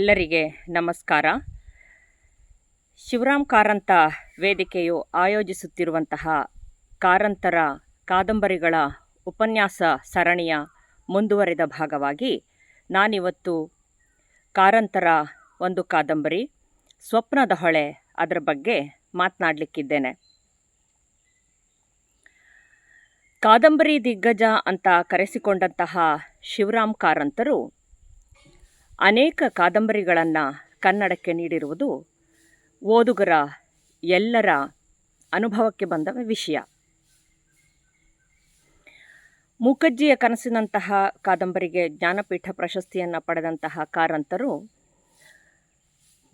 ಎಲ್ಲರಿಗೆ ನಮಸ್ಕಾರ. ಶಿವರಾಮ್ ಕಾರಂತ ವೇದಿಕೆಯು ಆಯೋಜಿಸುತ್ತಿರುವಂತಹ ಕಾರಂತರ ಕಾದಂಬರಿಗಳ ಉಪನ್ಯಾಸ ಸರಣಿಯ ಮುಂದುವರೆದ ಭಾಗವಾಗಿ ನಾನಿವತ್ತು ಕಾರಂತರ ಒಂದು ಕಾದಂಬರಿ, ಸ್ವಪ್ನದ ಹೊಳೆ ಅದರ ಬಗ್ಗೆ ಮಾತನಾಡಲಿಕ್ಕಿದ್ದೇನೆ. ಕಾದಂಬರಿ ದಿಗ್ಗಜ ಅಂತ ಕರೆಸಿಕೊಂಡಂತಹ ಶಿವರಾಮ್ ಕಾರಂತರು ಅನೇಕ ಕಾದಂಬರಿಗಳನ್ನು ಕನ್ನಡಕ್ಕೆ ನೀಡಿರುವುದು ಓದುಗರ ಎಲ್ಲರ ಅನುಭವಕ್ಕೆ ಬಂದ ವಿಷಯ. ಮೂಕಜ್ಜಿಯ ಕನಸಿನಂತಹ ಕಾದಂಬರಿಗೆ ಜ್ಞಾನಪೀಠ ಪ್ರಶಸ್ತಿಯನ್ನು ಪಡೆದಂತಹ ಕಾರಂತರು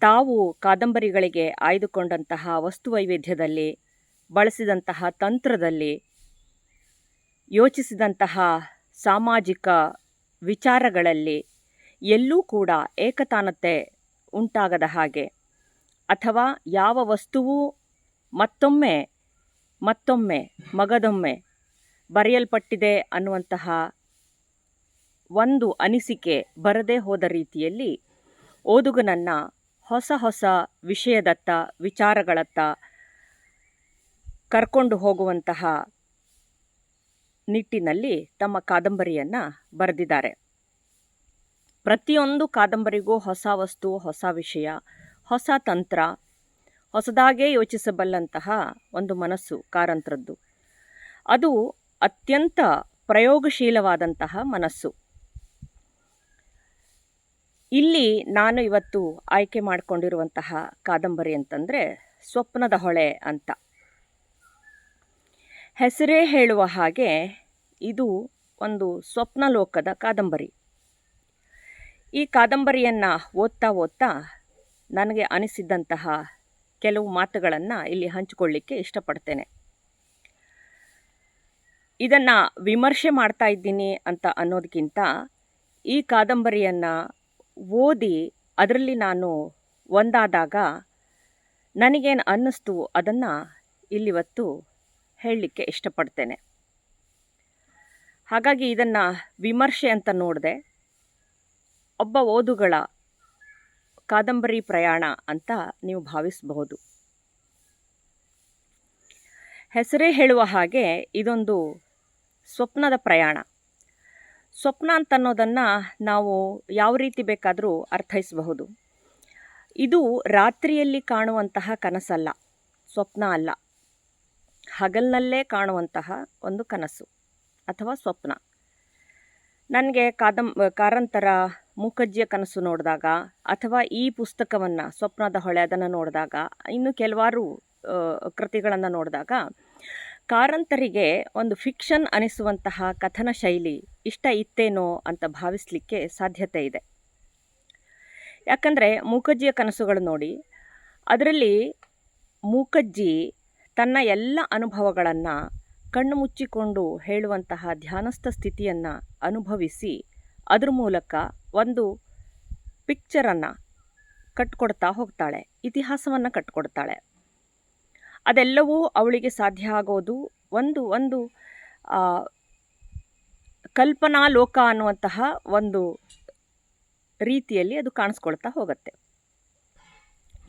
ತಾವು ಕಾದಂಬರಿಗಳಿಗೆ ಆಯ್ದುಕೊಂಡಂತಹ ವಸ್ತುವೈವಿಧ್ಯದಲ್ಲಿ, ಬಳಸಿದಂತಹ ತಂತ್ರದಲ್ಲಿ, ಯೋಚಿಸಿದಂತಹ ಸಾಮಾಜಿಕ ವಿಚಾರಗಳಲ್ಲಿ ಎಲ್ಲೂ ಕೂಡ ಏಕತಾನತೆ ಉಂಟಾಗದ ಹಾಗೆ. ಅಥವಾ ಯಾವ ವಸ್ತುವು ಮತ್ತೊಮ್ಮೆ ಮತ್ತೊಮ್ಮೆ, ಮಗದೊಮ್ಮೆ ಬರೆಯಲ್ಪಟ್ಟಿದೆ ಅನ್ನುವಂತಹ ಒಂದು ಅನಿಸಿಕೆ ಬರದೇ ಹೋದ ರೀತಿಯಲ್ಲಿ ಓದುಗನನ್ನು ಹೊಸ ಹೊಸ ವಿಷಯದತ್ತ, ವಿಚಾರಗಳತ್ತ ಕರ್ಕೊಂಡು ಹೋಗುವಂತಹ ನಿಟ್ಟಿನಲ್ಲಿ ತಮ್ಮ ಕಾದಂಬರಿಯನ್ನು ಬರೆದಿದ್ದಾರೆ. ಪ್ರತಿಯೊಂದು ಕಾದಂಬರಿಗೂ ಹೊಸ ವಸ್ತು, ಹೊಸ ವಿಷಯ, ಹೊಸ ತಂತ್ರ, ಹೊಸದಾಗೇ ಯೋಚಿಸಬಲ್ಲಂತಹ ಒಂದು ಮನಸ್ಸು ಕಾರಂತ್ರದ್ದು. ಅದು ಅತ್ಯಂತ ಪ್ರಯೋಗಶೀಲವಾದಂತಹ ಮನಸ್ಸು. ಇಲ್ಲಿ ನಾನು ಇವತ್ತು ಆಯ್ಕೆ ಮಾಡಿಕೊಂಡಿರುವಂತಹ ಕಾದಂಬರಿ ಅಂತಂದರೆ ಸ್ವಪ್ನದ ಹೊಳೆ ಅಂತ. ಹೆಸರೇ ಹೇಳುವ ಹಾಗೆ ಇದು ಒಂದು ಸ್ವಪ್ನಲೋಕದ ಕಾದಂಬರಿ. ಈ ಕಾದಂಬರಿಯನ್ನು ಓದ್ತಾ ಓದ್ತಾ ನನಗೆ ಅನಿಸಿದ್ದಂತಹ ಕೆಲವು ಮಾತುಗಳನ್ನು ಇಲ್ಲಿ ಹಂಚಿಕೊಳ್ಳಿಕ್ಕೆ ಇಷ್ಟಪಡ್ತೇನೆ. ಇದನ್ನು ವಿಮರ್ಶೆ ಮಾಡ್ತಾ ಇದ್ದೀನಿ ಅಂತ ಅನ್ನೋದಕ್ಕಿಂತ ಈ ಕಾದಂಬರಿಯನ್ನು ಓದಿ ಅದರಲ್ಲಿ ನಾನು ಒಂದಾದಾಗ ನನಗೇನು ಅನ್ನಿಸ್ತು ಅದನ್ನು ಇಲ್ಲಿವತ್ತು ಹೇಳಲಿಕ್ಕೆ ಇಷ್ಟಪಡ್ತೇನೆ. ಹಾಗಾಗಿ ಇದನ್ನು ವಿಮರ್ಶೆ ಅಂತ ನೋಡಿದೆ. ಒಬ್ಬ ಓದುಗಳ ಕಾದಂಬರಿ ಪ್ರಯಾಣ ಅಂತ ನೀವು ಭಾವಿಸಬಹುದು. ಹೆಸರೇ ಹೇಳುವ ಹಾಗೆ ಇದೊಂದು ಸ್ವಪ್ನದ ಪ್ರಯಾಣ. ಸ್ವಪ್ನ ಅಂತ ಅನ್ನೋದನ್ನು ನಾವು ಯಾವ ರೀತಿ ಬೇಕಾದರೂ ಅರ್ಥೈಸಬಹುದು. ಇದು ರಾತ್ರಿಯಲ್ಲಿ ಕಾಣುವಂತಹ ಕನಸಲ್ಲ, ಸ್ವಪ್ನ ಅಲ್ಲ. ಹಗಲಿನಲ್ಲೇ ಕಾಣುವಂತಹ ಒಂದು ಕನಸು ಅಥವಾ ಸ್ವಪ್ನ. ನನಗೆ ಕಾದಂ ಕಾರಂತರ ಮೂಕಜ್ಜಿಯ ಕನಸು ನೋಡಿದಾಗ ಅಥವಾ ಈ ಪುಸ್ತಕವನ್ನು, ಸ್ವಪ್ನದ ಹೊಳೆ ಅದನ್ನು ನೋಡಿದಾಗ, ಇನ್ನು ಕೆಲವಾರು ಕೃತಿಗಳನ್ನು ನೋಡಿದಾಗ ಕಾರಂತರಿಗೆ ಒಂದು ಫಿಕ್ಷನ್ ಅನಿಸುವಂತಹ ಕಥನ ಶೈಲಿ ಇಷ್ಟ ಇತ್ತೇನೋ ಅಂತ ಭಾವಿಸಲಿಕ್ಕೆ ಸಾಧ್ಯತೆ ಇದೆ. ಯಾಕಂದರೆ ಮೂಕಜ್ಜಿಯ ಕನಸುಗಳು ನೋಡಿ, ಅದರಲ್ಲಿ ಮೂಕಜ್ಜಿ ತನ್ನ ಎಲ್ಲ ಅನುಭವಗಳನ್ನು ಕಣ್ಣು ಮುಚ್ಚಿಕೊಂಡು ಹೇಳುವಂತಹ ಧ್ಯಾನಸ್ಥ ಸ್ಥಿತಿಯನ್ನು ಅನುಭವಿಸಿ, ಅದ್ರ ಮೂಲಕ ಒಂದು ಪಿಕ್ಚರನ್ನು ಕಟ್ಕೊಡ್ತಾ ಹೋಗ್ತಾಳೆ, ಇತಿಹಾಸವನ್ನು ಕಟ್ಕೊಡ್ತಾಳೆ. ಅದೆಲ್ಲವೂ ಅವಳಿಗೆ ಸಾಧ್ಯ ಆಗೋದು ಒಂದು ಒಂದು ಕಲ್ಪನಾ ಲೋಕ ಅನ್ನುವಂತಹ ಒಂದು ರೀತಿಯಲ್ಲಿ ಅದು ಕಾಣಿಸ್ಕೊಳ್ತಾ ಹೋಗುತ್ತೆ.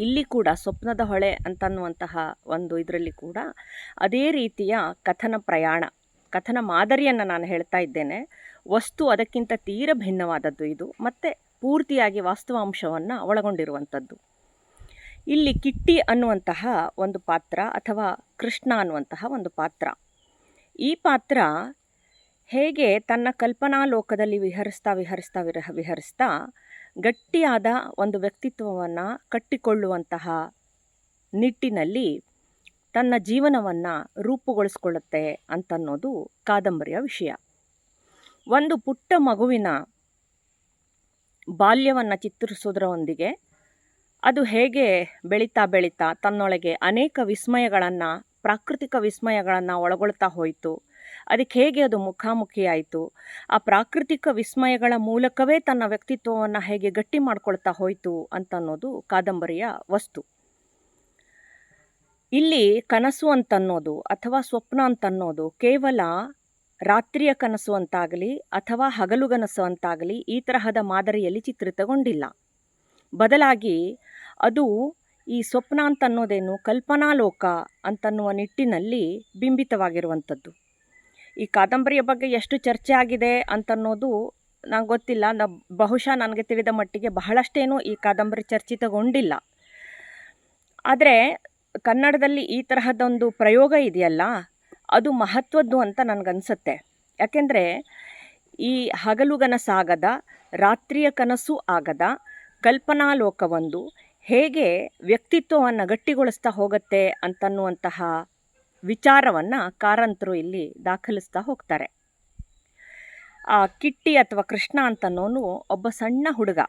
ಇಲ್ಲಿ ಕೂಡ ಸ್ವಪ್ನದ ಹೊಳೆ ಅಂತನ್ನುವಂತಹ ಒಂದು ಇದರಲ್ಲಿ ಕೂಡ ಅದೇ ರೀತಿಯ ಕಥನ ಪ್ರಯಾಣ, ಕಥನ ಮಾದರಿಯನ್ನು ನಾನು ಹೇಳ್ತಾ ಇದ್ದೇನೆ. ವಸ್ತು ಅದಕ್ಕಿಂತ ತೀರ ಭಿನ್ನವಾದದ್ದು ಇದು. ಮತ್ತು ಪೂರ್ತಿಯಾಗಿ ವಾಸ್ತವಾಂಶವನ್ನು ಒಳಗೊಂಡಿರುವಂಥದ್ದು. ಇಲ್ಲಿ ಕಿಟ್ಟಿ ಅನ್ನುವಂತಹ ಒಂದು ಪಾತ್ರ ಅಥವಾ ಕೃಷ್ಣ ಅನ್ನುವಂತಹ ಒಂದು ಪಾತ್ರ. ಈ ಪಾತ್ರ ಹೇಗೆ ತನ್ನ ಕಲ್ಪನಾ ಲೋಕದಲ್ಲಿ ವಿಹರಿಸ್ತಾ ವಿಹರಿಸ್ತಾ ವಿರಹ ವಿಹರಿಸ್ತಾ ಗಟ್ಟಿಯಾದ ಒಂದು ವ್ಯಕ್ತಿತ್ವವನ್ನು ಕಟ್ಟಿಕೊಳ್ಳುವಂತಹ ನಿಟ್ಟಿನಲ್ಲಿ ತನ್ನ ಜೀವನವನ್ನು ರೂಪುಗೊಳಿಸ್ಕೊಳ್ಳುತ್ತೆ ಅಂತನ್ನೋದು ಕಾದಂಬರಿಯ ವಿಷಯ. ಒಂದು ಪುಟ್ಟ ಮಗುವಿನ ಬಾಲ್ಯವನ್ನು ಚಿತ್ರಿಸೋದ್ರೊಂದಿಗೆ ಅದು ಹೇಗೆ ಬೆಳೀತಾ ಬೆಳೀತಾ ತನ್ನೊಳಗೆ ಅನೇಕ ವಿಸ್ಮಯಗಳನ್ನು, ಪ್ರಾಕೃತಿಕ ವಿಸ್ಮಯಗಳನ್ನು ಒಳಗೊಳ್ತಾ ಹೋಯಿತು. ಅದಕ್ಕೆ ಹೇಗೆ ಅದು ಮುಖಾಮುಖಿಯಾಯಿತು ಆ ಪ್ರಾಕೃತಿಕ ವಿಸ್ಮಯಗಳ ಮೂಲಕವೇ ತನ್ನ ವ್ಯಕ್ತಿತ್ವವನ್ನು ಹೇಗೆ ಗಟ್ಟಿ ಮಾಡ್ಕೊಳ್ತಾ ಹೋಯಿತು ಅಂತನ್ನೋದು ಕಾದಂಬರಿಯ ವಸ್ತು. ಇಲ್ಲಿ ಕನಸು ಅಂತನ್ನೋದು ಅಥವಾ ಸ್ವಪ್ನ ಅಂತನ್ನೋದು ಕೇವಲ ರಾತ್ರಿಯ ಕನಸು ಅಂತಾಗಲಿ ಅಥವಾ ಹಗಲುಗನಸು ಅಂತಾಗಲಿ ಈ ತರಹದ ಮಾದರಿಯಲ್ಲಿ ಚಿತ್ರಿತಗೊಂಡಿಲ್ಲ. ಬದಲಾಗಿ ಅದು ಈ ಸ್ವಪ್ನ ಅಂತ ಅನ್ನೋದೇನು ಕಲ್ಪನಾ ಲೋಕ ಅಂತನ್ನುವ ನಿಟ್ಟಿನಲ್ಲಿ ಬಿಂಬಿತವಾಗಿರುವಂಥದ್ದು. ಈ ಕಾದಂಬರಿಯ ಬಗ್ಗೆ ಎಷ್ಟು ಚರ್ಚೆ ಆಗಿದೆ ಅಂತನ್ನೋದು ನಂಗೆ ಗೊತ್ತಿಲ್ಲ. ನ ಬಹುಶಃ ನನಗೆ ತಿಳಿದ ಮಟ್ಟಿಗೆ ಬಹಳಷ್ಟೇನೂ ಈ ಕಾದಂಬರಿ ಚರ್ಚಿತಗೊಂಡಿಲ್ಲ. ಆದರೆ ಕನ್ನಡದಲ್ಲಿ ಈ ತರಹದೊಂದು ಪ್ರಯೋಗ ಇದೆಯಲ್ಲ? ಅದು ಮಹತ್ವದ್ದು ಅಂತ ನನಗನ್ಸುತ್ತೆ. ಯಾಕೆಂದರೆ ಈ ಹಗಲುಗನಸಾಗದ ರಾತ್ರಿಯ ಕನಸು ಆಗದ ಕಲ್ಪನಾ ಲೋಕವೊಂದು ಹೇಗೆ ವ್ಯಕ್ತಿತ್ವವನ್ನು ಗಟ್ಟಿಗೊಳಿಸ್ತಾ ಹೋಗುತ್ತೆ ಅಂತನ್ನುವಂತಹ ವಿಚಾರವನ್ನು ಕಾರಂತರು ಇಲ್ಲಿ ದಾಖಲಿಸ್ತಾ ಹೋಗ್ತಾರೆ. ಆ ಕಿಟ್ಟಿ ಅಥವಾ ಕೃಷ್ಣ ಅಂತನೋನು ಒಬ್ಬ ಸಣ್ಣ ಹುಡುಗ.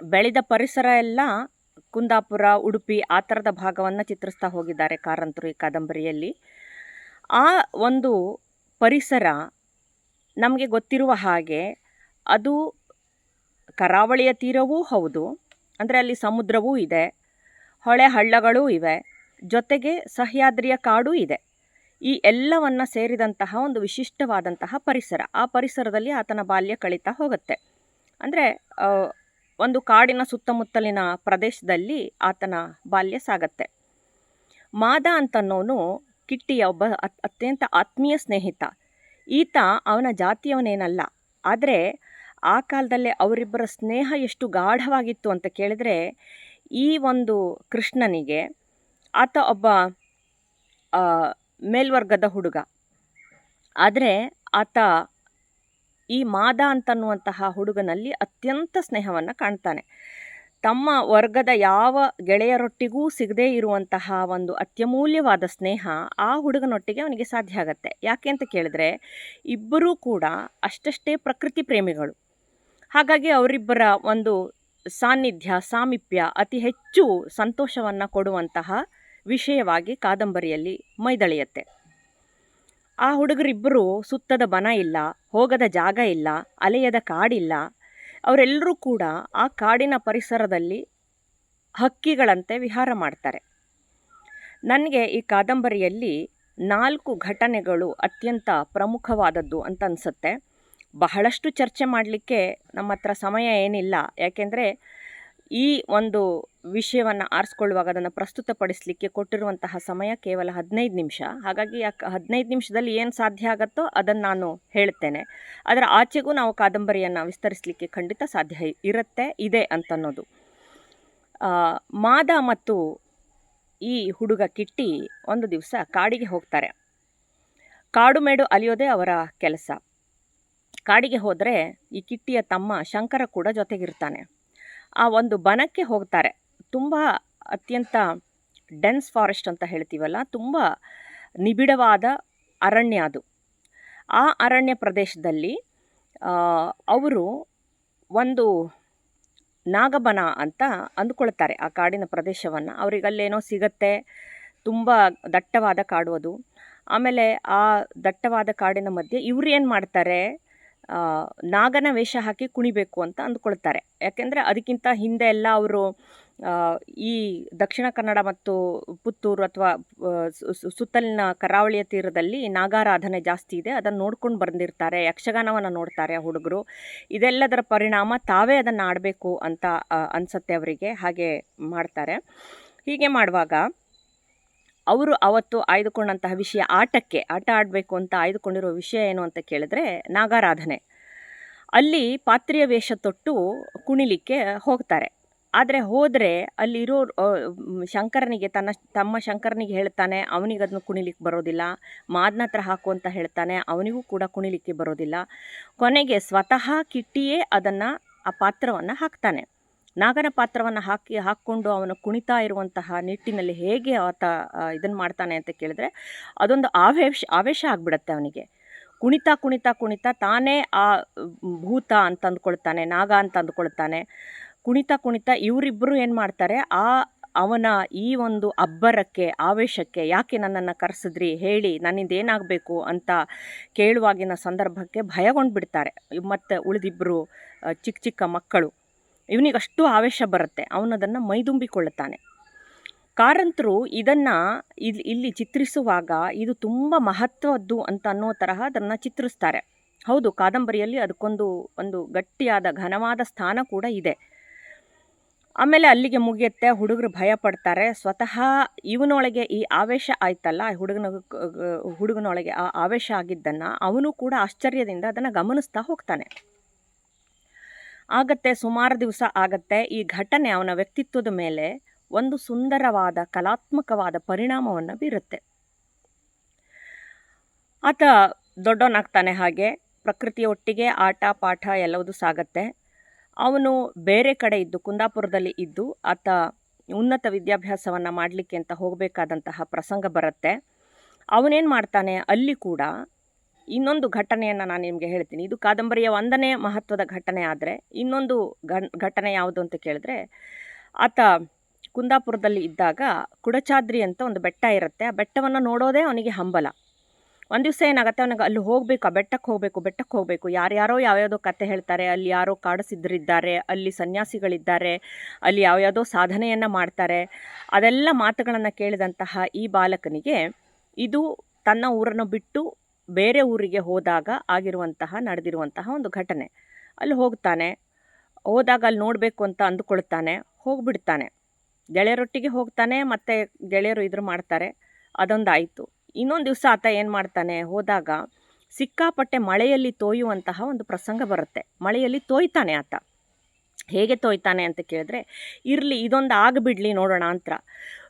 ಬೆಳೆದ ಪರಿಸರ ಎಲ್ಲ ಕುಂದಾಪುರ, ಉಡುಪಿ ಆ ಥರದ ಭಾಗವನ್ನು ಚಿತ್ರಿಸ್ತಾ ಹೋಗಿದ್ದಾರೆ ಕಾರಂತರು ಈ ಕಾದಂಬರಿಯಲ್ಲಿ. ಆ ಒಂದು ಪರಿಸರ ನಮಗೆ ಗೊತ್ತಿರುವ ಹಾಗೆ ಅದು ಕರಾವಳಿಯ ತೀರವೂ ಹೌದು. ಅಂದರೆ ಅಲ್ಲಿ ಸಮುದ್ರವೂ ಇದೆ. ಹೊಳೆ ಹಳ್ಳಗಳೂ ಇವೆ. ಜೊತೆಗೆ ಸಹ್ಯಾದ್ರಿಯ ಕಾಡೂ ಇದೆ. ಈ ಎಲ್ಲವನ್ನು ಸೇರಿದಂತಹ ಒಂದು ವಿಶಿಷ್ಟವಾದಂತಹ ಪರಿಸರ. ಆ ಪರಿಸರದಲ್ಲಿ ಆತನ ಬಾಲ್ಯ ಕಳೀತಾ ಹೋಗುತ್ತೆ. ಅಂದರೆ ಒಂದು ಕಾಡಿನ ಸುತ್ತಮುತ್ತಲಿನ ಪ್ರದೇಶದಲ್ಲಿ ಆತನ ಬಾಲ್ಯ ಸಾಗತ್ತೆ. ಮಾದ ಅಂತನ್ನೋನು ಕಿಟ್ಟಿಯ ಒಬ್ಬ ಅತ್, ಅತ್ಯಂತ ಆತ್ಮೀಯ ಸ್ನೇಹಿತ. ಈತ ಅವನ ಜಾತಿಯವನೇನಲ್ಲ. ಆದರೆ ಆ ಕಾಲದಲ್ಲೇ ಅವರಿಬ್ಬರ ಸ್ನೇಹ ಎಷ್ಟು ಗಾಢವಾಗಿತ್ತು ಅಂತ ಕೇಳಿದರೆ, ಈ ಒಂದು ಕೃಷ್ಣನಿಗೆ ಆತ ಒಬ್ಬ ಮೇಲ್ವರ್ಗದ ಹುಡುಗ. ಆದರೆ ಆತ ಈ ಮಾದ ಅಂತನ್ನುವಂತಹ ಹುಡುಗನಲ್ಲಿ ಅತ್ಯಂತ ಸ್ನೇಹವನ್ನು ಕಾಣ್ತಾನೆ. ತಮ್ಮ ವರ್ಗದ ಯಾವ ಗೆಳೆಯರೊಟ್ಟಿಗೂ ಸಿಗದೇ ಇರುವಂತಹ ಒಂದು ಅತ್ಯಮೂಲ್ಯವಾದ ಸ್ನೇಹ ಆ ಹುಡುಗನೊಟ್ಟಿಗೆ ಅವನಿಗೆ ಸಾಧ್ಯ ಆಗತ್ತೆ. ಯಾಕೆ ಅಂತ ಕೇಳಿದ್ರೆ, ಇಬ್ಬರೂ ಕೂಡ ಅಷ್ಟಷ್ಟೇ ಪ್ರಕೃತಿ ಪ್ರೇಮಿಗಳು. ಹಾಗಾಗಿ ಅವರಿಬ್ಬರ ಒಂದು ಸಾನ್ನಿಧ್ಯ, ಸಾಮೀಪ್ಯ ಅತಿ ಹೆಚ್ಚು ಸಂತೋಷವನ್ನು ಕೊಡುವಂತಹ ವಿಷಯವಾಗಿ ಕಾದಂಬರಿಯಲ್ಲಿ ಮೈದಳೆಯತ್ತೆ. ಆ ಹುಡುಗರಿಬ್ಬರು ಸುತ್ತದ ಬನ ಇಲ್ಲ, ಹೋಗದ ಜಾಗ ಇಲ್ಲ, ಅಲೆಯದ ಕಾಡಿಲ್ಲ ಅವರೆಲ್ಲರೂ ಕೂಡ ಆ ಕಾಡಿನ ಪರಿಸರದಲ್ಲಿ ಹಕ್ಕಿಗಳಂತೆ ವಿಹಾರ ಮಾಡ್ತಾರೆ. ನನಗೆ ಈ ಕಾದಂಬರಿಯಲ್ಲಿ ನಾಲ್ಕು ಘಟನೆಗಳು ಅತ್ಯಂತ ಪ್ರಮುಖವಾದದ್ದು ಅಂತ ಅನಿಸುತ್ತೆ. ಬಹಳಷ್ಟು ಚರ್ಚೆ ಮಾಡಲಿಕ್ಕೆ ನಮ್ಮ ಹತ್ರ ಸಮಯ ಏನಿಲ್ಲ. ಯಾಕೆಂದರೆ ಈ ಒಂದು ವಿಷಯವನ್ನು ಆರಿಸ್ಕೊಳ್ಳುವಾಗ ಅದನ್ನು ಪ್ರಸ್ತುತಪಡಿಸಲಿಕ್ಕೆ ಕೊಟ್ಟಿರುವಂತಹ ಸಮಯ ಕೇವಲ ಹದಿನೈದು ನಿಮಿಷ. ಹಾಗಾಗಿ ಆ ಹದಿನೈದು ನಿಮಿಷದಲ್ಲಿ ಏನು ಸಾಧ್ಯ ಆಗುತ್ತೋ ಅದನ್ನು ನಾನು ಹೇಳ್ತೇನೆ. ಅದರ ಆಚೆಗೂ ನಾವು ಕಾದಂಬರಿಯನ್ನು ವಿಸ್ತರಿಸಲಿಕ್ಕೆ ಖಂಡಿತ ಸಾಧ್ಯ ಇರುತ್ತೆ, ಇದೆ ಅಂತನ್ನೋದು. ಮಾದ ಮತ್ತು ಈ ಹುಡುಗ ಕಿಟ್ಟಿ ಒಂದು ದಿವಸ ಕಾಡಿಗೆ ಹೋಗ್ತಾರೆ. ಕಾಡು ಮೇಡು ಅಲಿಯೋದೇ ಅವರ ಕೆಲಸ. ಕಾಡಿಗೆ ಹೋದರೆ ಈ ಕಿಟ್ಟಿಯ ತಮ್ಮ ಶಂಕರ ಕೂಡ ಜೊತೆಗಿರ್ತಾನೆ. ಆ ಒಂದು ಬನಕ್ಕೆ ಹೋಗ್ತಾರೆ. ತುಂಬ ಅತ್ಯಂತ ಡೆನ್ಸ್ ಫಾರೆಸ್ಟ್ ಅಂತ ಹೇಳ್ತೀವಲ್ಲ, ತುಂಬ ನಿಬಿಡವಾದ ಅರಣ್ಯ ಅದು. ಆ ಅರಣ್ಯ ಪ್ರದೇಶದಲ್ಲಿ ಅವರು ಒಂದು ನಾಗಬನ ಅಂತ ಅಂದ್ಕೊಳ್ತಾರೆ ಆ ಕಾಡಿನ ಪ್ರದೇಶವನ್ನು. ಅವರಿಗಲ್ಲೇನೋ ಸಿಗತ್ತೆ, ತುಂಬ ದಟ್ಟವಾದ ಕಾಡು ಅದು. ಆಮೇಲೆ ಆ ದಟ್ಟವಾದ ಕಾಡಿನ ಮಧ್ಯೆ ಇವ್ರು ಏನು ಮಾಡ್ತಾರೆ? ನಾಗನ ವೇಷ ಹಾಕಿ ಕುಣಿಬೇಕು ಅಂತ ಅಂದ್ಕೊಳ್ತಾರೆ. ಯಾಕೆಂದರೆ ಅದಕ್ಕಿಂತ ಹಿಂದೆ ಎಲ್ಲ ಅವರು ಈ ದಕ್ಷಿಣ ಕನ್ನಡ ಮತ್ತು ಪುತ್ತೂರು ಅಥವಾ ಸುತ್ತಲಿನ ಕರಾವಳಿಯ ತೀರದಲ್ಲಿ ನಾಗಾರಾಧನೆ ಜಾಸ್ತಿ ಇದೆ. ಅದನ್ನು ನೋಡ್ಕೊಂಡು ಬಂದಿರ್ತಾರೆ, ಯಕ್ಷಗಾನವನ್ನು ನೋಡ್ತಾರೆ ಹುಡುಗರು. ಇದೆಲ್ಲದರ ಪರಿಣಾಮ ತಾವೇ ಅದನ್ನು ಆಡಬೇಕು ಅಂತ ಅನಿಸತ್ತೆ ಅವರಿಗೆ, ಹಾಗೆ ಮಾಡ್ತಾರೆ. ಹೀಗೆ ಮಾಡುವಾಗ ಅವರು ಅವತ್ತು ಆಯ್ದುಕೊಂಡಂತಹ ವಿಷಯ ಆಟಕ್ಕೆ, ಆಟ ಆಡಬೇಕು ಅಂತ ಆಯ್ದುಕೊಂಡಿರೋ ವಿಷಯ ಏನು ಅಂತ ಕೇಳಿದ್ರೆ ನಾಗಾರಾಧನೆ. ಅಲ್ಲಿ ಪಾತ್ರೆಯ ವೇಷ ತೊಟ್ಟು ಕುಣಿಲಿಕ್ಕೆ ಹೋಗ್ತಾರೆ. ಆದರೆ ಹೋದರೆ ಅಲ್ಲಿರೋ ಶಂಕರನಿಗೆ ತನ್ನ, ತಮ್ಮ ಶಂಕರನಿಗೆ ಹೇಳ್ತಾನೆ, ಅವನಿಗೆ ಅದನ್ನು ಕುಣಿಲಿಕ್ಕೆ ಬರೋದಿಲ್ಲ. ಮಾದನ ಹತ್ರ ಹಾಕು ಅಂತ ಹೇಳ್ತಾನೆ, ಅವನಿಗೂ ಕೂಡ ಕುಣಿಲಿಕ್ಕೆ ಬರೋದಿಲ್ಲ. ಕೊನೆಗೆ ಸ್ವತಃ ಕಿಟ್ಟಿಯೇ ಅದನ್ನು ಆ ಪಾತ್ರವನ್ನು ಹಾಕ್ತಾನೆ. ನಾಗನ ಪಾತ್ರವನ್ನು ಹಾಕಿ, ಹಾಕ್ಕೊಂಡು ಅವನು ಕುಣಿತಾ ಇರುವಂತಹ ನಿಟ್ಟಿನಲ್ಲಿ ಹೇಗೆ ಆತ ಇದನ್ನು ಮಾಡ್ತಾನೆ ಅಂತ ಕೇಳಿದ್ರೆ ಅದೊಂದು ಆವೇಶ ಆವೇಶ ಆಗಿಬಿಡತ್ತೆ ಅವನಿಗೆ. ಕುಣಿತಾ ಕುಣಿತಾ ಕುಣಿತಾ ತಾನೇ ಆ ಭೂತ ಅಂತ ಅಂದ್ಕೊಳ್ತಾನೆ ನಾಗ ಅಂತ ಅಂದ್ಕೊಳ್ತಾನೆ ಕುಣಿತಾ ಕುಣಿತಾ ಇವರಿಬ್ಬರು ಏನು ಮಾಡ್ತಾರೆ, ಆ ಅವನ ಈ ಒಂದು ಅಬ್ಬರಕ್ಕೆ, ಆವೇಶಕ್ಕೆ ಯಾಕೆ ನನ್ನನ್ನು ಕರೆಸಿದ್ರಿ, ಹೇಳಿ ನನ್ನಿಂದ ಏನಾಗಬೇಕು ಅಂತ ಕೇಳುವಾಗಿನ ಸಂದರ್ಭಕ್ಕೆ ಭಯಗೊಂಡು ಬಿಡ್ತಾರೆ ಮತ್ತು ಉಳಿದಿಬ್ಬರು ಚಿಕ್ಕ ಚಿಕ್ಕ ಮಕ್ಕಳು. ಇವನಿಗಷ್ಟು ಆವೇಶ ಬರುತ್ತೆ. ಅವನದನ್ನು ಮೈದುಂಬಿಕೊಳ್ಳುತ್ತಾನೆ. ಕಾರಂತರು ಇದನ್ನು ಇಲ್ಲಿ ಇಲ್ಲಿ ಚಿತ್ರಿಸುವಾಗ ಇದು ತುಂಬ ಮಹತ್ವದ್ದು ಅಂತ ಅನ್ನೋ ತರಹ ಅದನ್ನು ಚಿತ್ರಿಸ್ತಾರೆ. ಹೌದು, ಕಾದಂಬರಿಯಲ್ಲಿ ಅದಕ್ಕೊಂದು, ಒಂದು ಗಟ್ಟಿಯಾದ, ಘನವಾದ ಸ್ಥಾನ ಕೂಡ ಇದೆ. ಆಮೇಲೆ ಅಲ್ಲಿಗೆ ಮುಗಿಯುತ್ತೆ, ಹುಡುಗರು ಭಯ ಪಡ್ತಾರೆ. ಸ್ವತಃ ಇವನೊಳಗೆ ಈ ಆವೇಶ ಆಯ್ತಲ್ಲ ಹುಡುಗನ ಹುಡುಗನೊಳಗೆ ಆ ಆವೇಶ ಆಗಿದ್ದನ್ನು, ಅವನು ಕೂಡ ಆಶ್ಚರ್ಯದಿಂದ ಅದನ್ನು ಗಮನಿಸ್ತಾ ಹೋಗ್ತಾನೆ. ಆಗತ್ತೆ, ಸುಮಾರು ದಿವಸ ಆಗತ್ತೆ. ಈ ಘಟನೆ ಅವನ ವ್ಯಕ್ತಿತ್ವದ ಮೇಲೆ ಒಂದು ಸುಂದರವಾದ, ಕಲಾತ್ಮಕವಾದ ಪರಿಣಾಮವನ್ನು ಬೀರುತ್ತೆ. ಆತ ದೊಡ್ಡವನಾಗ್ತಾನೆ ಹಾಗೆ, ಪ್ರಕೃತಿಯ ಒಟ್ಟಿಗೆ ಆಟ, ಪಾಠ ಎಲ್ಲವೂ ಸಾಗತ್ತೆ. ಅವನು ಬೇರೆ ಕಡೆ ಇದ್ದು, ಕುಂದಾಪುರದಲ್ಲಿ ಇದ್ದು, ಆತ ಉನ್ನತ ವಿದ್ಯಾಭ್ಯಾಸವನ್ನು ಮಾಡಲಿಕ್ಕೆ ಅಂತ ಹೋಗಬೇಕಾದಂತಹ ಪ್ರಸಂಗ ಬರುತ್ತೆ. ಅವನೇನು ಮಾಡ್ತಾನೆ, ಅಲ್ಲಿ ಕೂಡ ಇನ್ನೊಂದು ಘಟನೆಯನ್ನು ನಾನು ನಿಮಗೆ ಹೇಳ್ತೀನಿ. ಇದು ಕಾದಂಬರಿಯ ಒಂದನೇ ಮಹತ್ವದ ಘಟನೆ ಆದರೆ, ಇನ್ನೊಂದು ಘಟನೆ ಯಾವುದು ಅಂತ ಕೇಳಿದ್ರೆ, ಆತ ಕುಂದಾಪುರದಲ್ಲಿ ಇದ್ದಾಗ ಕುಡಚಾದ್ರಿ ಅಂತ ಒಂದು ಬೆಟ್ಟ ಇರುತ್ತೆ. ಆ ಬೆಟ್ಟವನ್ನು ನೋಡೋದೇ ಅವನಿಗೆ ಹಂಬಲ. ಒಂದು ದಿವಸ ಏನಾಗುತ್ತೆ, ಅವನಿಗೆ ಅಲ್ಲಿ ಹೋಗಬೇಕು, ಆ ಬೆಟ್ಟಕ್ಕೆ ಹೋಗಬೇಕು ಬೆಟ್ಟಕ್ಕೆ ಹೋಗಬೇಕು. ಯಾರ್ಯಾರೋ ಯಾವ್ಯಾವುದೋ ಕತೆ ಹೇಳ್ತಾರೆ. ಅಲ್ಲಿ ಯಾರೋ ಕಾಡಸಿದ್ರಿದ್ದಾರೆ, ಅಲ್ಲಿ ಸನ್ಯಾಸಿಗಳಿದ್ದಾರೆ, ಅಲ್ಲಿ ಯಾವ್ಯಾವುದೋ ಸಾಧನೆಯನ್ನು ಮಾಡ್ತಾರೆ. ಅದೆಲ್ಲ ಮಾತುಗಳನ್ನು ಕೇಳಿದಂತಹ ಈ ಬಾಲಕನಿಗೆ ಇದು ತನ್ನ ಊರನ್ನು ಬಿಟ್ಟು ಬೇರೆ ಊರಿಗೆ ಹೋದಾಗ ಆಗಿರುವಂತಹ, ನಡೆದಿರುವಂತಹ ಒಂದು ಘಟನೆ. ಅಲ್ಲಿ ಹೋಗ್ತಾನೆ. ಹೋದಾಗ ಅಲ್ಲಿ ನೋಡಬೇಕು ಅಂತ ಅಂದುಕೊಳ್ತಾನೆ. ಹೋಗಿಬಿಡ್ತಾನೆ. ಗೆಳೆಯರೊಟ್ಟಿಗೆ ಹೋಗ್ತಾನೆ, ಮತ್ತು ಗೆಳೆಯರು ಇದ್ರು ಮಾಡ್ತಾರೆ. ಅದೊಂದಾಯಿತು. ಇನ್ನೊಂದು ದಿವಸ ಆತ ಏನು ಮಾಡ್ತಾನೆ, ಹೋದಾಗ ಸಿಕ್ಕಾಪಟ್ಟೆ ಮಳೆಯಲ್ಲಿ ತೋಯುವಂತಹ ಒಂದು ಪ್ರಸಂಗ ಬರುತ್ತೆ. ಮಳೆಯಲ್ಲಿ ತೋಯ್ತಾನೆ ಆತ. ಹೇಗೆ ತೋಯ್ತಾನೆ ಅಂತ ಕೇಳಿದ್ರೆ, ಇರಲಿ, ಇದೊಂದು ಆಗಬಿಡ್ಲಿ ನೋಡೋಣ ಅಂತ.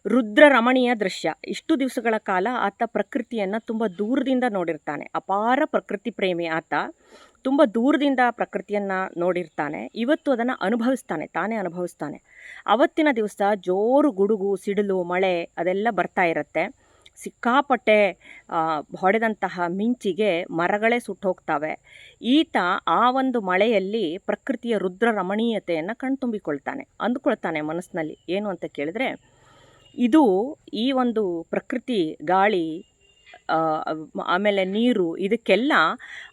ರುದ್ರ ರಮಣೀಯ ದೃಶ್ಯ. ಇಷ್ಟು ದಿವಸಗಳ ಕಾಲ ಆತ ಪ್ರಕೃತಿಯನ್ನು ತುಂಬ ದೂರದಿಂದ ನೋಡಿರ್ತಾನೆ. ಅಪಾರ ಪ್ರಕೃತಿ ಪ್ರೇಮಿ ಆತ. ತುಂಬ ದೂರದಿಂದ ಪ್ರಕೃತಿಯನ್ನು ನೋಡಿರ್ತಾನೆ. ಇವತ್ತು ಅದನ್ನು ಅನುಭವಿಸ್ತಾನೆ, ತಾನೇ ಅನುಭವಿಸ್ತಾನೆ. ಅವತ್ತಿನ ದಿವಸ ಜೋರು ಗುಡುಗು, ಸಿಡಿಲು, ಮಳೆ ಅದೆಲ್ಲ ಬರ್ತಾ ಇರುತ್ತೆ. ಸಿಕ್ಕಾಪಟ್ಟೆ ಹೊಡೆದಂತಹ ಮಿಂಚಿಗೆ ಮರಗಳೇ ಸುಟ್ಟೋಗ್ತವೆ. ಈತ ಆ ಒಂದು ಮಳೆಯಲ್ಲಿ ಪ್ರಕೃತಿಯ ರುದ್ರ ರಮಣೀಯತೆಯನ್ನು ಕಣ್ತುಂಬಿಕೊಳ್ತಾನೆ, ಅಂದುಕೊಳ್ತಾನೆ ಮನಸ್ಸಿನಲ್ಲಿ. ಏನು ಅಂತ ಕೇಳಿದ್ರೆ, ಇದು ಈ ಒಂದು ಪ್ರಕೃತಿ ಗಾಳಿ ಆಮೇಲೆ ನೀರು, ಇದಕ್ಕೆಲ್ಲ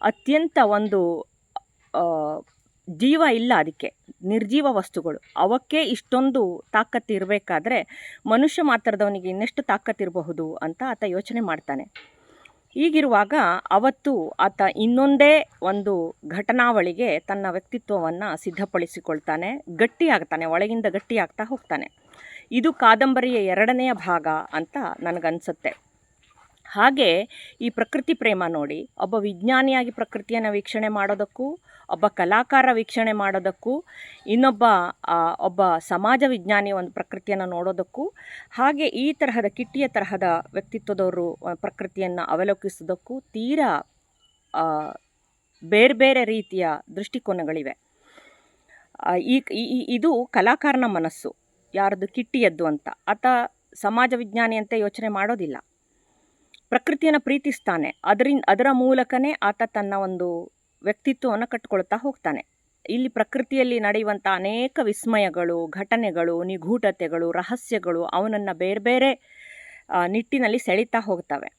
ಅತ್ಯಂತ ಒಂದು ಜೀವ ಇಲ್ಲ ಅದಕ್ಕೆ, ನಿರ್ಜೀವ ವಸ್ತುಗಳು. ಅವಕ್ಕೆ ಇಷ್ಟೊಂದು ತಾಕತ್ತು ಇರಬೇಕಾದ್ರೆ ಮನುಷ್ಯ ಮಾತ್ರದವನಿಗೆ ಇನ್ನೆಷ್ಟು ತಾಕತ್ತಿರಬಹುದು ಅಂತ ಆತ ಯೋಚನೆ ಮಾಡ್ತಾನೆ. ಹೀಗಿರುವಾಗ ಅವತ್ತು ಆತ ಇನ್ನೊಂದೇ ಒಂದು ಘಟನಾವಳಿಗೆ ತನ್ನ ವ್ಯಕ್ತಿತ್ವವನ್ನು ಸಿದ್ಧಪಡಿಸಿಕೊಳ್ತಾನೆ, ಗಟ್ಟಿಯಾಗ್ತಾನೆ, ಒಳಗಿಂದ ಗಟ್ಟಿಯಾಗ್ತಾ ಹೋಗ್ತಾನೆ. ಇದು ಕಾದಂಬರಿಯ ಎರಡನೆಯ ಭಾಗ ಅಂತ ನನಗನ್ಸುತ್ತೆ. ಹಾಗೆ ಈ ಪ್ರಕೃತಿ ಪ್ರೇಮ ನೋಡಿ, ಒಬ್ಬ ವಿಜ್ಞಾನಿಯಾಗಿ ಪ್ರಕೃತಿಯನ್ನು ವೀಕ್ಷಣೆ ಮಾಡೋದಕ್ಕೂ, ಒಬ್ಬ ಕಲಾಕಾರ ವೀಕ್ಷಣೆ ಮಾಡೋದಕ್ಕೂ, ಇನ್ನೊಬ್ಬ ಒಬ್ಬ ಸಮಾಜ ವಿಜ್ಞಾನಿ ಒಂದು ಪ್ರಕೃತಿಯನ್ನು ನೋಡೋದಕ್ಕೂ, ಹಾಗೆ ಈ ತರಹದ ಕಿಟ್ಟಿಯ ತರಹದ ವ್ಯಕ್ತಿತ್ವದವರು ಪ್ರಕೃತಿಯನ್ನು ಅವಲೋಕಿಸೋದಕ್ಕೂ ತೀರಾ ಬೇರೆ ಬೇರೆ ರೀತಿಯ ದೃಷ್ಟಿಕೋನಗಳಿವೆ. ಈ ಇದು ಕಲಾಕಾರನ ಮನಸ್ಸು ಯಾರದು ಕಿಟ್ಟಿಯದ್ದು ಅಂತ. ಆತ ಸಮಾಜ ವಿಜ್ಞಾನಿ ಅಂತ ಯೋಚನೆ ಮಾಡೋದಿಲ್ಲ. ಪ್ರಕೃತಿಯನ್ನು ಪ್ರೀತಿಸ್ತಾನೆ. ಅದರಿಂದ, ಅದರ ಮೂಲಕನೇ ಆತ ತನ್ನ ಒಂದು ವ್ಯಕ್ತಿತ್ವವನ್ನು ಕಟ್ಟಿಕೊಳ್ತಾ ಹೋಗ್ತಾನೆ. ಇಲ್ಲಿ ಪ್ರಕೃತಿಯಲ್ಲಿ ನಡೆಯುವಂಥ ಅನೇಕ ವಿಸ್ಮಯಗಳು, ಘಟನೆಗಳು, ನಿಗೂಢತೆಗಳು, ರಹಸ್ಯಗಳು ಅವನನ್ನು ಬೇರೆ ಬೇರೆ ನಿಟ್ಟಿನಲ್ಲಿ ಸೆಳೀತಾ ಹೋಗ್ತವೆ.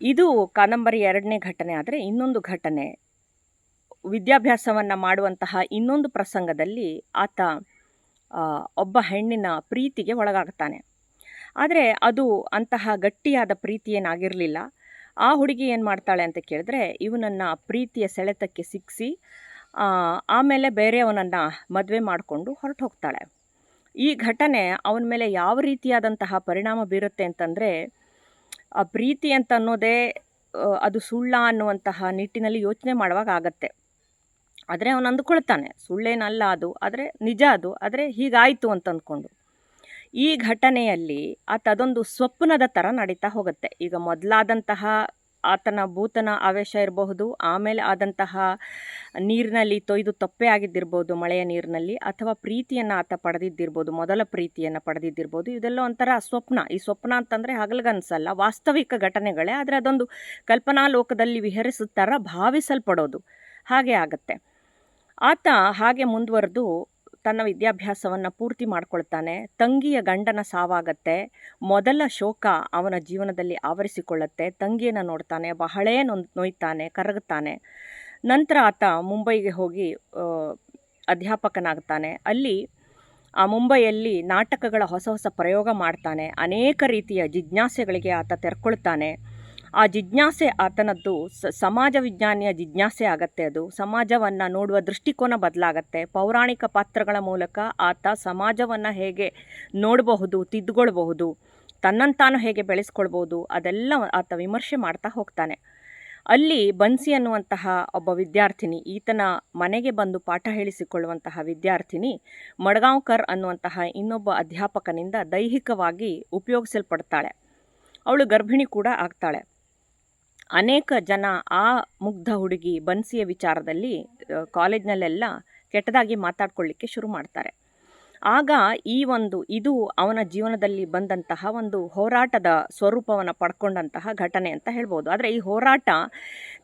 ಇದು ಕಾದಂಬರಿ ಎರಡನೇ ಘಟನೆ ಆದರೆ ಇನ್ನೊಂದು ಘಟನೆ. ವಿದ್ಯಾಭ್ಯಾಸವನ್ನು ಮಾಡುವಂತಹ ಇನ್ನೊಂದು ಪ್ರಸಂಗದಲ್ಲಿ ಆತ ಒಬ್ಬ ಹೆಣ್ಣಿನ ಪ್ರೀತಿಗೆ ಒಳಗಾಗ್ತಾನೆ. ಆದರೆ ಅದು ಅಂತಹ ಗಟ್ಟಿಯಾದ ಪ್ರೀತಿ ಏನಾಗಿರಲಿಲ್ಲ ಆ ಹುಡುಗಿ ಏನು ಮಾಡ್ತಾಳೆ ಅಂತ ಕೇಳಿದ್ರೆ, ಇವನನ್ನು ಪ್ರೀತಿಯ ಸೆಳೆತಕ್ಕೆ ಸಿಕ್ಕಿಸಿ ಆಮೇಲೆ ಬೇರೆಯವನನ್ನು ಮದುವೆ ಮಾಡಿಕೊಂಡು ಹೊರಟು ಹೋಗ್ತಾಳೆ ಈ ಘಟನೆ ಅವನ ಮೇಲೆ ಯಾವ ರೀತಿಯಾದಂತಹ ಪರಿಣಾಮ ಬೀರುತ್ತೆ ಅಂತಂದರೆ, ಆ ಪ್ರೀತಿ ಅಂತ ಅನ್ನೋದೇ ಅದು ಸುಳ್ಳ ಅನ್ನುವಂತಹ ನಿಟ್ಟಿನಲ್ಲಿ ಯೋಚನೆ ಮಾಡುವಾಗ ಆಗತ್ತೆ. ಆದರೆ ಅವನು ಅಂದುಕೊಳ್ತಾನೆ ಸುಳ್ಳೇನಲ್ಲ ಅದು, ಆದರೆ ನಿಜ ಅದು, ಆದರೆ ಹೀಗಾಯಿತು ಅಂತ ಅಂದ್ಕೊಂಡು ಈ ಘಟನೆಯಲ್ಲಿ ಆತದೊಂದು ಸ್ವಪ್ನದ ಥರ ನಡೀತಾ ಹೋಗುತ್ತೆ. ಈಗ ಮೊದಲಾದಂತಹ ಆತನ ಭೂತನ ಆವೇಶ ಇರಬಹುದು, ಆಮೇಲೆ ಆದಂತಹ ನೀರಿನಲ್ಲಿ ತೊಯ್ದು ತಪ್ಪೆ ಆಗಿದ್ದಿರ್ಬೋದು, ಮಳೆಯ ನೀರಿನಲ್ಲಿ, ಅಥವಾ ಪ್ರೀತಿಯನ್ನು ಆತ ಪಡೆದಿದ್ದಿರ್ಬೋದು, ಮೊದಲ ಪ್ರೀತಿಯನ್ನು ಪಡೆದಿದ್ದಿರ್ಬೋದು, ಇದೆಲ್ಲ ಒಂಥರ ಸ್ವಪ್ನ. ಈ ಸ್ವಪ್ನ ಅಂತಂದರೆ ಹಗಲ್ಗನ್ಸಲ್ಲ, ವಾಸ್ತವಿಕ ಘಟನೆಗಳೇ. ಆದರೆ ಅದೊಂದು ಕಲ್ಪನಾ ಲೋಕದಲ್ಲಿ ವಿಹರಿಸುತ್ತಾರ ಭಾವಿಸಲ್ಪಡೋದು. ಹಾಗೆ ಆಗುತ್ತೆ. ಆತ ಹಾಗೆ ಮುಂದುವರೆದು ತನ್ನ ವಿದ್ಯಾಭ್ಯಾಸವನ್ನು ಪೂರ್ತಿ ಮಾಡಿಕೊಳ್ತಾನೆ. ತಂಗಿಯ ಗಂಡನ ಸಾವಾಗತ್ತೆ. ಮೊದಲ ಶೋಕ ಅವನ ಜೀವನದಲ್ಲಿ ಆವರಿಸಿಕೊಳ್ಳುತ್ತೆ. ತಂಗಿಯನ್ನು ನೋಡ್ತಾನೆ, ಬಹಳೇ ನೊಂದ್ ನೋಯ್ತಾನೆ ಕರಗುತ್ತಾನೆ ನಂತರ ಆತ ಮುಂಬೈಗೆ ಹೋಗಿ ಅಧ್ಯಾಪಕನಾಗ್ತಾನೆ. ಅಲ್ಲಿ ಆ ಮುಂಬೈಯಲ್ಲಿ ನಾಟಕಗಳ ಹೊಸ ಹೊಸ ಪ್ರಯೋಗ ಮಾಡ್ತಾನೆ. ಅನೇಕ ರೀತಿಯ ಜಿಜ್ಞಾಸೆಗಳಿಗೆ ಆತ ತೆರ್ಕೊಳ್ತಾನೆ. ಆ ಜಿಜ್ಞಾಸೆ ಆತನದ್ದು ಸಮಾಜ ವಿಜ್ಞಾನಿಯ ಜಿಜ್ಞಾಸೆ ಆಗತ್ತೆ ಅದು. ಸಮಾಜವನ್ನು ನೋಡುವ ದೃಷ್ಟಿಕೋನ ಬದಲಾಗತ್ತೆ. ಪೌರಾಣಿಕ ಪಾತ್ರಗಳ ಮೂಲಕ ಆತ ಸಮಾಜವನ್ನು ಹೇಗೆ ನೋಡಬಹುದು ತಿದ್ದುಕೊಳ್ಬಹುದು ತನ್ನಂತಾನು ಹೇಗೆ ಬೆಳೆಸ್ಕೊಳ್ಬೋದು ಅದೆಲ್ಲ ಆತ ವಿಮರ್ಶೆ ಮಾಡ್ತಾ ಹೋಗ್ತಾನೆ. ಅಲ್ಲಿ ಬನ್ಸಿ ಅನ್ನುವಂತಹ ಒಬ್ಬ ವಿದ್ಯಾರ್ಥಿನಿ, ಈತನ ಮನೆಗೆ ಬಂದು ಪಾಠ ಹೇಳಿಸಿಕೊಳ್ಳುವಂತಹ ವಿದ್ಯಾರ್ಥಿನಿ, ಮಡ್ಗಾಂವ್ಕರ್ ಅನ್ನುವಂತಹ ಇನ್ನೊಬ್ಬ ಅಧ್ಯಾಪಕನಿಂದ ದೈಹಿಕವಾಗಿ ಉಪಯೋಗಿಸಲ್ಪಡ್ತಾಳೆ. ಅವಳು ಗರ್ಭಿಣಿ ಕೂಡ ಆಗ್ತಾಳೆ. ಅನೇಕ ಜನ ಆ ಮುಗ್ಧ ಹುಡುಗಿ ಬನ್ಸಿಯ ವಿಚಾರದಲ್ಲಿ ಕಾಲೇಜ್ನಲ್ಲೆಲ್ಲ ಕೆಟ್ಟದಾಗಿ ಮಾತಾಡ್ಕೊಳ್ಳಿಕ್ಕೆ ಶುರು ಮಾಡ್ತಾರೆ. ಆಗ ಈ ಒಂದು, ಇದು ಅವನ ಜೀವನದಲ್ಲಿ ಬಂದಂತಹ ಒಂದು ಹೋರಾಟದ ಸ್ವರೂಪವನ್ನು ಪಡ್ಕೊಂಡಂತಹ ಘಟನೆ ಅಂತ ಹೇಳ್ಬೋದು. ಆದರೆ ಈ ಹೋರಾಟ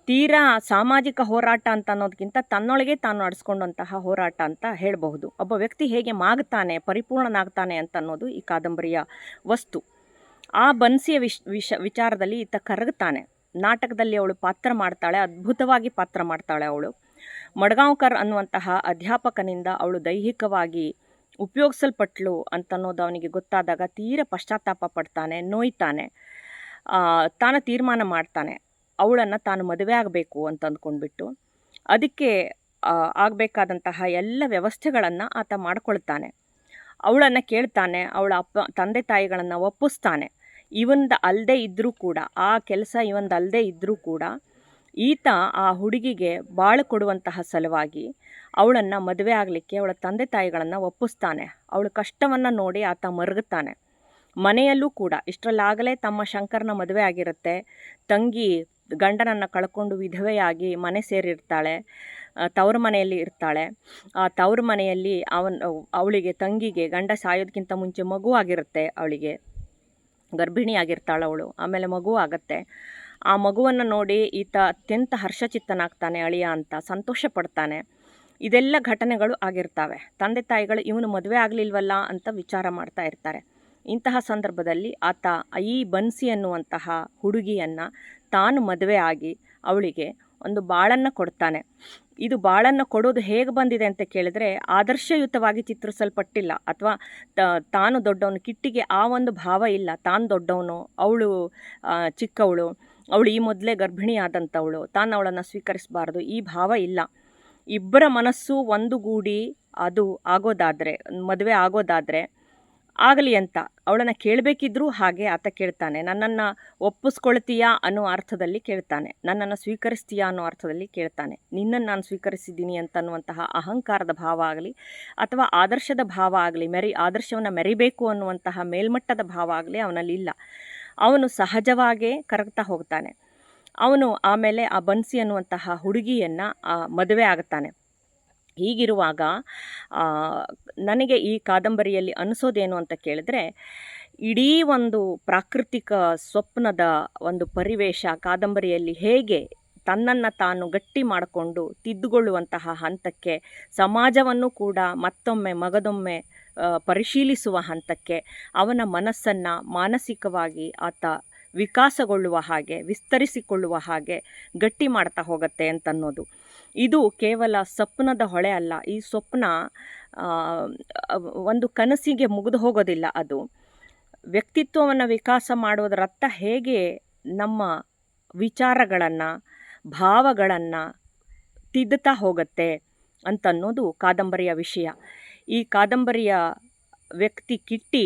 ತೀರಾ ಸಾಮಾಜಿಕ ಹೋರಾಟ ಅಂತ ಅನ್ನೋದಕ್ಕಿಂತ ತನ್ನೊಳಗೆ ತಾನು ನಡೆಸ್ಕೊಂಡಂತಹ ಹೋರಾಟ ಅಂತ ಹೇಳಬಹುದು. ಒಬ್ಬ ವ್ಯಕ್ತಿ ಹೇಗೆ ಮಾಗ್ತಾನೆ, ಪರಿಪೂರ್ಣನಾಗ್ತಾನೆ ಅಂತ ಅನ್ನೋದು ಈ ಕಾದಂಬರಿಯ ವಸ್ತು. ಆ ಬನ್ಸಿಯ ವಿಶ್, ವಿಷ, ವಿಚಾರದಲ್ಲಿ ಈತ ಕರಗುತ್ತಾನೆ ನಾಟಕದಲ್ಲಿ ಅವಳು ಪಾತ್ರ ಮಾಡ್ತಾಳೆ, ಅದ್ಭುತವಾಗಿ ಪಾತ್ರ ಮಾಡ್ತಾಳೆ ಅವಳು. ಮಡ್ಗಾಂವ್ಕರ್ ಅನ್ನುವಂತಹ ಅಧ್ಯಾಪಕನಿಂದ ಅವಳು ದೈಹಿಕವಾಗಿ ಉಪಯೋಗಿಸಲ್ಪಟ್ಲು ಅಂತನ್ನೋದು ಅವನಿಗೆ ಗೊತ್ತಾದಾಗ ತೀರ ಪಶ್ಚಾತ್ತಾಪ ಪಡ್ತಾನೆ, ನೋಯ್ತಾನೆ. ತಾನು ತೀರ್ಮಾನ ಮಾಡ್ತಾನೆ. ಅವಳನ್ನು ತಾನು ಮದುವೆ ಆಗಬೇಕು ಅಂತ ಅಂದ್ಕೊಂಡ್ಬಿಟ್ಟು. ಅದಕ್ಕೆ ಆಗಬೇಕಾದಂತಹ ಎಲ್ಲ ವ್ಯವಸ್ಥೆಗಳನ್ನು ಆತ ಮಾಡ್ಕೊಳ್ತಾನೆ. ಅವಳನ್ನು ಕೇಳ್ತಾನೆ, ಅವಳ ಅಪ್ಪ, ತಂದೆ ತಾಯಿಗಳನ್ನು ಒಪ್ಪಿಸ್ತಾನೆ. ಇವಂದ ಅಲ್ಲದೆ ಇದ್ದರೂ ಕೂಡ, ಆ ಕೆಲಸ ಇವಂದ ಅಲ್ಲದೆ ಇದ್ದರೂ ಕೂಡ, ಈತ ಆ ಹುಡುಗಿಗೆ ಬಾಳು ಕೊಡುವಂತಹ ಸಲುವಾಗಿ ಅವಳನ್ನು ಮದುವೆ ಆಗಲಿಕ್ಕೆ ಅವಳ ತಂದೆ ತಾಯಿಗಳನ್ನು ಒಪ್ಪಿಸ್ತಾನೆ. ಅವಳ ಕಷ್ಟವನ್ನು ನೋಡಿ ಆತ ಮರಗುತ್ತಾನೆ. ಮನೆಯಲ್ಲೂ ಕೂಡ, ಇಷ್ಟರಲ್ಲಾಗಲೇ ತಮ್ಮ ಶಂಕರನ ಮದುವೆ ಆಗಿರುತ್ತೆ. ತಂಗಿ ಗಂಡನನ್ನು ಕಳ್ಕೊಂಡು ವಿಧವೆಯಾಗಿ ಮನೆ ಸೇರಿರ್ತಾಳೆ ತವ್ರ ಮನೆಯಲ್ಲಿ ಇರ್ತಾಳೆ. ಆ ತವ್ರ ಮನೆಯಲ್ಲಿ ಅವನ್, ಅವಳಿಗೆ, ತಂಗಿಗೆ ಗಂಡ ಸಾಯೋದಕ್ಕಿಂತ ಮುಂಚೆ ಮಗು ಆಗಿರುತ್ತೆ ಅವಳಿಗೆ. ಗರ್ಭಿಣಿಯಾಗಿರ್ತಾಳೆ ಅವಳು, ಆಮೇಲೆ ಮಗು ಆಗತ್ತೆ. ಆ ಮಗುವನ್ನು ನೋಡಿ ಈತ ಅತ್ಯಂತ ಹರ್ಷಚಿತ್ತನಾಗ್ತಾನೆ, ಅಳಿಯ ಅಂತ ಸಂತೋಷ ಪಡ್ತಾನೆ. ಇದೆಲ್ಲ ಘಟನೆಗಳು ಆಗಿರ್ತವೆ. ತಂದೆ ತಾಯಿಗಳು ಇವನು ಮದುವೆ ಆಗಲಿಲ್ವಲ್ಲ ಅಂತ ವಿಚಾರ ಮಾಡ್ತಾ ಇರ್ತಾರೆ. ಇಂತಹ ಸಂದರ್ಭದಲ್ಲಿ ಆತ ಈ ಬನ್ಸಿ ಅನ್ನುವಂತಹ ಹುಡುಗಿಯನ್ನು ತಾನು ಮದುವೆ ಆಗಿ ಅವಳಿಗೆ ಒಂದು ಬಾಳನ್ನು ಕೊಡ್ತಾನೆ. ಇದು ಬಾಳನ್ನು ಕೊಡೋದು ಹೇಗೆ ಬಂದಿದೆ ಅಂತ ಕೇಳಿದ್ರೆ ಆದರ್ಶಯುತವಾಗಿ ಚಿತ್ರಿಸಲ್ಪಟ್ಟಿಲ್ಲ. ಅಥವಾ ತಾನು ದೊಡ್ಡವನು, ಕಿಟ್ಟಿಗೆ ಆ ಒಂದು ಭಾವ ಇಲ್ಲ. ತಾನು ದೊಡ್ಡವನು, ಅವಳು ಚಿಕ್ಕವಳು, ಅವಳು ಈ ಮೊದಲೇ ಗರ್ಭಿಣಿ ಆದಂಥವಳು ತಾನು ಅವಳನ್ನು ಸ್ವೀಕರಿಸಬಾರ್ದು, ಈ ಭಾವ ಇಲ್ಲ. ಇಬ್ಬರ ಮನಸ್ಸು ಒಂದುಗೂಡಿ ಅದು ಆಗೋದಾದರೆ, ಮದುವೆ ಆಗೋದಾದರೆ ಆಗಲಿ ಅಂತ. ಅವಳನ್ನು ಕೇಳಬೇಕಿದ್ರೂ ಹಾಗೆ ಆತ ಕೇಳ್ತಾನೆ. ನನ್ನನ್ನು ಒಪ್ಪಿಸ್ಕೊಳ್ತೀಯಾ ಅನ್ನೋ ಅರ್ಥದಲ್ಲಿ ಕೇಳ್ತಾನೆ. ನನ್ನನ್ನು ಸ್ವೀಕರಿಸ್ತೀಯಾ ಅನ್ನೋ ಅರ್ಥದಲ್ಲಿ ಕೇಳ್ತಾನೆ. ನಿನ್ನನ್ನು ನಾನು ಸ್ವೀಕರಿಸಿದ್ದೀನಿ ಅಂತ ಅನ್ನುವಂತಹ ಅಹಂಕಾರದ ಭಾವ ಆಗಲಿ ಅಥವಾ ಆದರ್ಶದ ಭಾವ ಆಗಲಿ, ಮೆರಿ, ಆದರ್ಶವನ್ನು ಮೆರಿಬೇಕು ಅನ್ನುವಂತಹ ಮೇಲ್ಮಟ್ಟದ ಭಾವ ಆಗಲಿ ಅವನಲ್ಲಿ ಇಲ್ಲ. ಅವನು ಸಹಜವಾಗೇ ಕರಗ್ತಾ ಹೋಗ್ತಾನೆ. ಅವನು ಆಮೇಲೆ ಆ ಬನ್ಸಿ ಅನ್ನುವಂತಹ ಹುಡುಗಿಯನ್ನು ಮದುವೆ ಆಗುತ್ತಾನೆ ಹೀಗಿರುವಾಗ ನನಗೆ ಈ ಕಾದಂಬರಿಯಲ್ಲಿ ಅನಿಸೋದೇನು ಅಂತ ಕೇಳಿದ್ರೆ, ಇಡೀ ಒಂದು ಪ್ರಾಕೃತಿಕ ಸ್ವಪ್ನದ ಒಂದು ಪರಿವೇಶ ಕಾದಂಬರಿಯಲ್ಲಿ ಹೇಗೆ ತನ್ನನ್ನು ತಾನು ಗಟ್ಟಿ ಮಾಡಿಕೊಂಡು ತಿದ್ದುಕೊಳ್ಳುವಂತಹ ಹಂತಕ್ಕೆ, ಸಮಾಜವನ್ನು ಕೂಡ ಮತ್ತೊಮ್ಮೆ ಮಗದೊಮ್ಮೆ ಪರಿಶೀಲಿಸುವ ಹಂತಕ್ಕೆ, ಅವನ ಮನಸ್ಸನ್ನು ಮಾನಸಿಕವಾಗಿ ಆತ ವಿಕಾಸಗೊಳ್ಳುವ ಹಾಗೆ, ವಿಸ್ತರಿಸಿಕೊಳ್ಳುವ ಹಾಗೆ ಗಟ್ಟಿ ಮಾಡ್ತಾ ಹೋಗುತ್ತೆ ಅಂತನ್ನೋದು. ಇದು ಕೇವಲ ಸ್ವಪ್ನದ ಹೊಳೆ ಅಲ್ಲ. ಈ ಸ್ವಪ್ನ ಒಂದು ಕನಸಿಗೆ ಮುಗಿದು ಹೋಗೋದಿಲ್ಲ ಅದು. ವ್ಯಕ್ತಿತ್ವವನ್ನು ವಿಕಾಸ ಮಾಡೋದರತ್ತ ಹೇಗೆ ನಮ್ಮ ವಿಚಾರಗಳನ್ನು, ಭಾವಗಳನ್ನು ತಿದ್ದುತ್ತಾ ಹೋಗುತ್ತೆ ಅಂತನ್ನೋದು ಕಾದಂಬರಿಯ ವಿಷಯ. ಈ ಕಾದಂಬರಿಯ ವ್ಯಕ್ತಿ ಕಿಟ್ಟಿ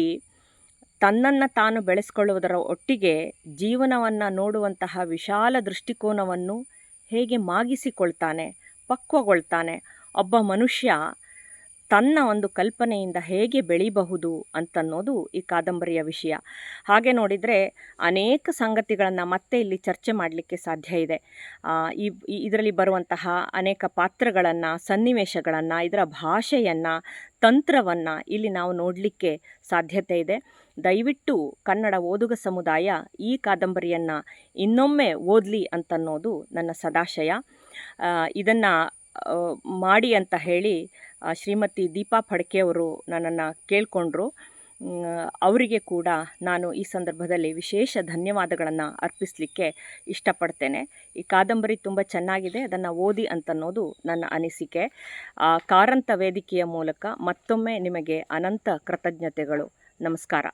ತನ್ನನ್ನು ತಾನು ಬೆಳೆಸ್ಕೊಳ್ಳುವುದರ ಒಟ್ಟಿಗೆ ಜೀವನವನ್ನು ನೋಡುವಂತಹ ವಿಶಾಲ ದೃಷ್ಟಿಕೋನವನ್ನು ಹೇಗೆ ಮಾಗಿಸಿಕೊಳ್ತಾನೆ, ಪಕ್ವಗೊಳ್ತಾನೆ, ಒಬ್ಬ ಮನುಷ್ಯ ತನ್ನ ಒಂದು ಕಲ್ಪನೆಯಿಂದ ಹೇಗೆ ಬೆಳಿಬಹುದು ಅಂತನ್ನೋದು ಈ ಕಾದಂಬರಿಯ ವಿಷಯ. ಹಾಗೆ ನೋಡಿದರೆ ಅನೇಕ ಸಂಗತಿಗಳನ್ನು ಮತ್ತೆ ಇಲ್ಲಿ ಚರ್ಚೆ ಮಾಡಲಿಕ್ಕೆ ಸಾಧ್ಯ ಇದೆ. ಈ, ಇದರಲ್ಲಿ ಬರುವಂತಹ ಅನೇಕ ಪಾತ್ರಗಳನ್ನು, ಸನ್ನಿವೇಶಗಳನ್ನು, ಇದರ ಭಾಷೆಯನ್ನು, ತಂತ್ರವನ್ನು ಇಲ್ಲಿ ನಾವು ನೋಡಲಿಕ್ಕೆ ಸಾಧ್ಯತೆ ಇದೆ. ದಯವಿಟ್ಟು ಕನ್ನಡ ಓದುಗ ಸಮುದಾಯ ಈ ಕಾದಂಬರಿಯನ್ನು ಇನ್ನೊಮ್ಮೆ ಓದಲಿ ಅಂತನ್ನೋದು ನನ್ನ ಸದಾಶಯ. ಇದನ್ನು ಮಾಡಿ ಅಂತ ಹೇಳಿ ಶ್ರೀಮತಿ ದೀಪಾ ಫಡ್ಕೆಯವರು ನನ್ನನ್ನು ಕೇಳಿಕೊಂಡ್ರು. ಅವರಿಗೆ ಕೂಡ ನಾನು ಈ ಸಂದರ್ಭದಲ್ಲಿ ವಿಶೇಷ ಧನ್ಯವಾದಗಳನ್ನು ಅರ್ಪಿಸಲಿಕ್ಕೆ ಇಷ್ಟಪಡ್ತೇನೆ. ಈ ಕಾದಂಬರಿ ತುಂಬ ಚೆನ್ನಾಗಿದೆ, ಅದನ್ನು ಓದಿ ಅಂತನ್ನೋದು ನನ್ನ ಅನಿಸಿಕೆ. ಕಾರಂತ ವೇದಿಕೆಯ ಮೂಲಕ ಮತ್ತೊಮ್ಮೆ ನಿಮಗೆ ಅನಂತ ಕೃತಜ್ಞತೆಗಳು. ನಮಸ್ಕಾರ.